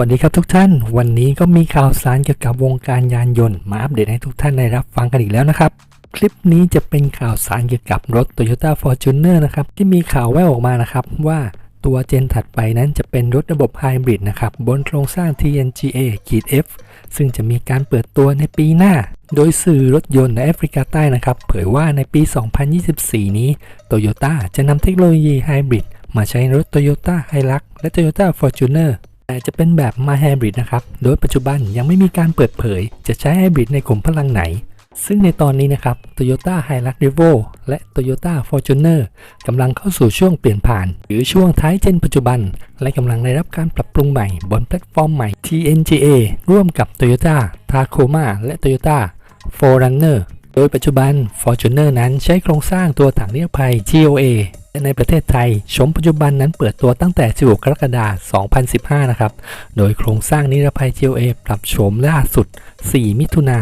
วัสดีครับทุกท่าน วันนี้ก็มีข่าวสารเกี่ยวกับวงการยานยนต์มาอัปเดตให้ทุกท่านได้รับฟังกันอีกแล้วนะครับ คลิปนี้จะเป็นข่าวสารเกี่ยวกับรถ Toyota Fortuner นะครับที่มีข่าวแว่วออกมานะครับว่าตัวเจนถัดไปนั้นจะเป็นรถระบบไฮบริดนะครับบนโครงสร้าง TNGA F ซึ่งจะมีการเปิดตัวในปีหน้า โดยสื่อรถยนต์ในแอฟริกาใต้นะครับเผยว่าในปี 2024 นี้ Toyota จะนำเทคโนโลยีไฮบริดมาใช้ในรถ Toyota Hilux และ Toyota Fortuner แต่จะเป็นแบบมาไฮบริดนะครับ โดยปัจจุบันยังไม่มีการเปิดเผย จะใช้ไฮบริดในกลุ่มพลังไหน ซึ่งในตอนนี้นะครับ Toyota Hilux Revo และ Toyota Fortuner กำลังเข้าสู่ช่วงเปลี่ยนผ่าน หรือช่วงท้ายเจนปัจจุบัน และกำลังได้รับการปรับปรุงใหม่บนแพลตฟอร์มใหม่ TNGA ร่วมกับ Toyota Tacoma และ Toyota 4Runner โดยปัจจุบัน Fortuner นั้นใช้โครงสร้างตัวถังนิรภัย GOA ในประเทศไทย ชมปัจจุบันนั้นเปิดตัวตั้งแต่ 16 กรกฎาคม 2015 นะครับ โดยโครงสร้างนิรภัย GOA ปรับโฉมล่าสุด 4 มิถุนา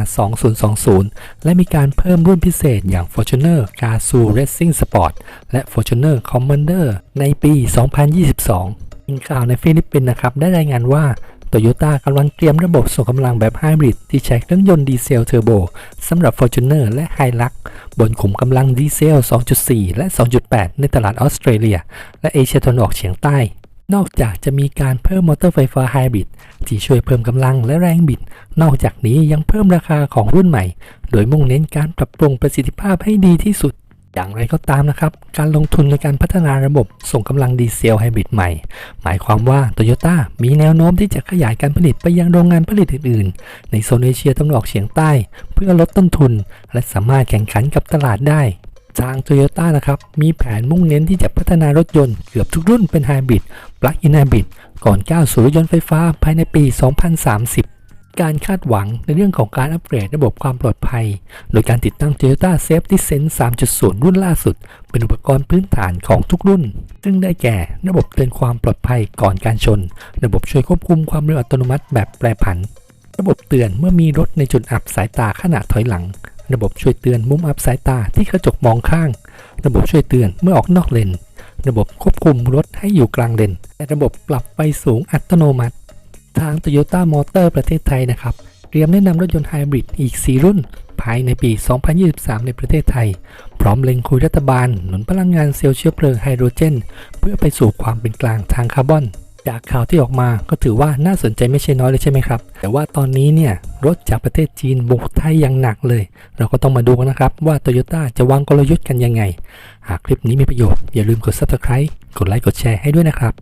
2020 และมีการเพิ่มรุ่นพิเศษอย่าง Fortuner Gazoo Racing Sport และ Fortuner Commander ในปี 2022มีข่าวในฟิลิปปินส์นะครับ ได้รายงานว่า โตโยต้ากำลังเตรียมระบบส่งกำลังแบบไฮบริดที่ใช้เครื่องยนต์ดีเซลเทอร์โบสำหรับ Fortuner และ Hilux บนขุมกำลังดีเซล 2.4 และ 2.8 ในตลาดออสเตรเลีย และเอเชียตะวันออกเฉียงใต้ นอกจากจะมีการเพิ่มมอเตอร์ไฟฟ้าไฮบริดที่ช่วยเพิ่มกำลังและแรงบิด นอกจากนี้ยังเพิ่มราคาของรุ่นใหม่ โดยมุ่งเน้นการปรับปรุงประสิทธิภาพให้ดีที่สุด อย่างไรก็ตามนะครับ การลงทุนในการพัฒนาระบบส่งกำลังดีเซลไฮบริดใหม่ หมายความว่าโตโยต้ามีแนวโน้มที่จะขยายการผลิตไปยังโรงงานผลิตอื่นๆ ในโซนเอเชียตะวันออกเฉียงใต้ เพื่อลดต้นทุน และสามารถแข่งขันกับตลาดได้ทางโตโยต้านะครับ มีแผนมุ่งเน้นที่จะพัฒนารถยนต์เกือบทุกรุ่นเป็นไฮบริด ปลั๊กอินไฮบริด ก่อนก้าวสู่รถยนต์ไฟฟ้าภายในปี 2030 การคาดหวังในเรื่องของการอัปเกรดระบบความปลอดภัย โดยการติดตั้ง Toyota Safety Sense 3.0 รุ่นล่าสุด เป็นอุปกรณ์พื้นฐานของทุกรุ่น ซึ่งได้แก่ระบบเตือนความปลอดภัยก่อนการชน ระบบช่วยควบคุมความเร็วอัตโนมัติแบบแปรผัน ระบบเตือนเมื่อมีรถในจุดอับสายตาขณะถอยหลัง ระบบช่วยเตือนมุมอับสายตาที่กระจกมองข้าง ระบบช่วยเตือนเมื่อออกนอกเลน ระบบควบคุมรถให้อยู่กลางเลนและระบบปรับไฟสูงอัตโนมัติ ทาง Toyota Motor ประเทศไทยนะครับเตรียมแนะนำรถยนต์ไฮบริดอีก 4 รุ่น ภายในปี 2023 ในประเทศไทย พร้อมเล็งคุยรัฐบาล หนุนพลังงานเซลล์เชื้อเพลิงไฮโดรเจน เพื่อไปสู่ความเป็นกลางทางคาร์บอนจากข่าวที่ออกมาก็ถือว่าน่าสนใจไม่ใช่น้อยเลยใช่ไหมครับ แต่ว่าตอนนี้เนี่ยรถจากประเทศจีนบุกไทยอย่างหนักเลย เราก็ต้องมาดูกันนะครับว่า Toyota จะวางกลยุทธ์กันยังไง หากคลิปนี้มีประโยชน์อย่าลืมกด Subscribe กดไลค์กดแชร์ให้ด้วยนะครับ